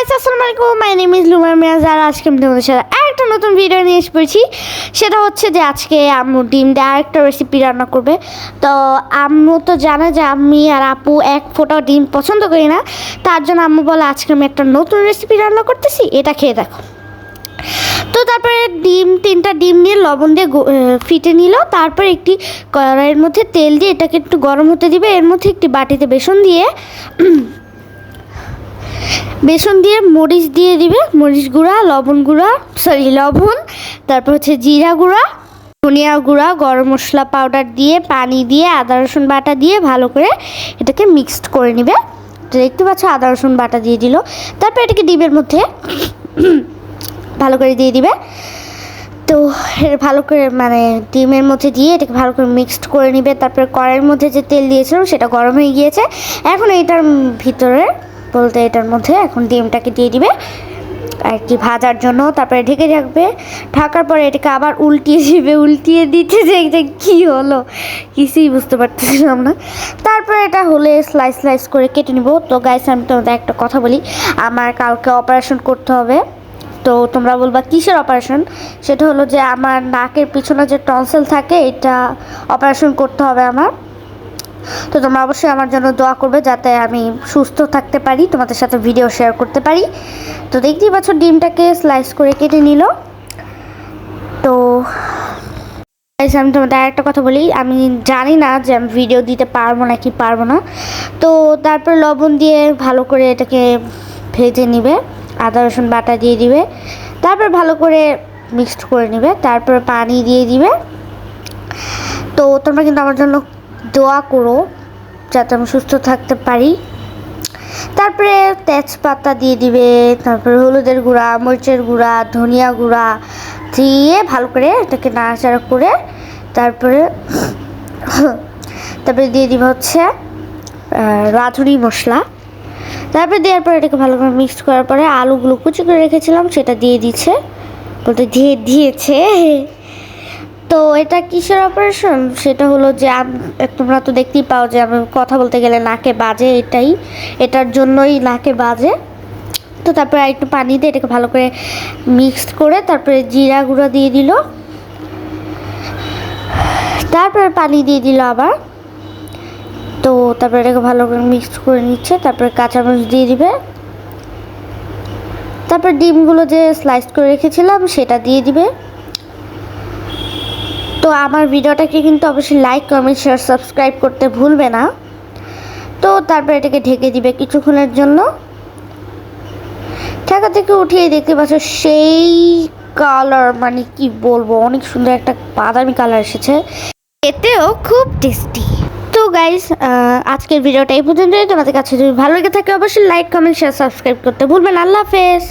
Guys আসসালামু আলাইকুম। My name is Lumar Miyaz আর আজকে আমি তোমাদের সাথে আরেকটা নতুন ভিডিও নিয়ে এসে পড়েছি। সেটা হচ্ছে যে আজকে আম্মু ডিম দিয়ে আরেকটা রেসিপি রান্না করবে। তো আম্মু তো জানে যে আমি আর আপু এক ফোঁটাও ডিম পছন্দ করি না। তার জন্য আম্মু বলে, আজকে আমি একটা নতুন রেসিপি রান্না করতেছি, এটা খেয়ে দেখো। তো তারপরে ডিম, তিনটা ডিম নিয়ে লবণ দিয়ে ফিটে নিল। তারপর একটি কড়াইয়ের মধ্যে তেল দিয়ে এটাকে একটু গরম হতে দিবে। এর মধ্যে একটি বাটিতে বেসন দিয়ে বেসন দিয়ে মরিচ দিয়ে দিবে, মরিচ গুঁড়া, লবণ গুঁড়া সরি লবণ, তারপর হচ্ছে জিরা গুঁড়া, ধনিয়া গুঁড়া, গরম মশলা পাউডার দিয়ে, পানি দিয়ে, আদা, রসুন বাটা দিয়ে ভালো করে এটাকে মিক্সড করে নেবে। দেখতে পাচ্ছ আদা, রসুন বাটা দিয়ে দিল। তারপর এটাকে ডিমের মধ্যে ভালো করে দিয়ে দিবে। তো ভালো করে মানে ডিমের মধ্যে দিয়ে এটাকে ভালো করে মিক্সড করে নিবে। তারপরে কড়াইয়ের মধ্যে যে তেল দিয়েছিলাম সেটা গরম হয়ে গিয়েছে। এখন এটার ভিতরে বলতে এটার মধ্যে এখন ডিমটাকে দিয়ে দিবে আর কি ভাজার জন্য, তারপরে ঢেকে রাখবে। ঢাকার পরে এটাকে আবার উল্টিয়ে দিবে, উল্টিয়ে দিতে যে এটা কী হলো, কিছুই বুঝতে পারতেছিলাম না। তারপরে এটা হলে স্লাইস স্লাইস করে কেটে নিব। তো গাইস আমি তোমাদের একটা কথা বলি, আমার কালকে অপারেশন করতে হবে। তো তোমরা বলবা, কিসের অপারেশন সেটা হলো যে আমার নাকের পিছনে যে টনসেল থাকে, এটা অপারেশন করতে হবে আমার। তো তোমরা অবশ্যই আমার জন্য দোয়া করবে যাতে আমি সুস্থ থাকতে পারি, তোমাদের সাথে ভিডিও শেয়ার করতে পারি। তো দেখতেই পাচ্ছ, ডিমটাকে স্লাইস করে কেটে নিল। তো আমি তোমাদের একটা কথা বলি। আমি জানি না যে আমি ভিডিও দিতে পারব না কি পারব না। তো তারপর লবণ দিয়ে ভালো করে এটাকে ভেজে নিবে। আদা, রসুন বাটা দিয়ে দিবে। তারপর ভালো করে মিক্সড করে নিবে। তারপর পানি দিয়ে দিবে। তো তোমরা কিন্তু আমার জন্য দোয়া করো যাতে আমি সুস্থ থাকতে পারি। তারপরে তেজপাতা দিয়ে দিবে, তারপরে হলুদের গুঁড়া, মরিচের গুঁড়া, ধনিয়া গুঁড়া দিয়ে ভালো করে এটাকে নাড়াচাড়া করে তারপরে তারপরে দিয়ে দিবে হচ্ছে রাঁধুনি মশলা। তারপরে দেওয়ার পরে এটাকে ভালো করে মিক্স করার পরে আলুগুলো কুচি করে রেখেছিলাম, সেটা দিয়ে দিচ্ছে। বলতে দিয়ে দিয়েছে। তো এটা কিসের অপারেশন সেটা হলো যে তোমরা তো দেখতেই পাও যে আমি কথা বলতে গেলে নাকে বাজে এটাই। এটার জন্যই নাকে বাজে। তো তারপরে একটু পানি দিয়ে এটাকে ভালো করে মিক্সড করে তারপরে জিরা গুঁড়ো দিয়ে দিল। তারপরে পানি দিয়ে দিল আবার। তো তারপরে এটাকে ভালো করে মিক্সড করে নিচ্ছে, তারপরে কাঁচামরিচ দিয়ে দিবে। তারপর ডিমগুলো যে স্লাইস করে রেখেছিলাম, সেটা দিয়ে দিবে। তো আমার ভিডিওটাকে কিন্তু অবশ্যই লাইক কমেন্ট শেয়ার সাবস্ক্রাইব করতে ভুলবে না। তো তারপর এটাকে ঢেকে দিবে কিছুক্ষণের জন্য। ঢাকা থেকে উঠিয়ে দেখতে পাচ্ছ সেই কালার মানে কি বলব, অনেক সুন্দর একটা বাদামি কালার এসেছে। এতেও খুব টেস্টি তো গাইস আজকের ভিডিওটা এই পর্যন্তই। তোমাদের কাছে যদি ভালো লেগে থাকে, অবশ্যই লাইক কমেন্ট শেয়ার সাবস্ক্রাইব করতে ভুলবেন আল্লাহ হাফেজ।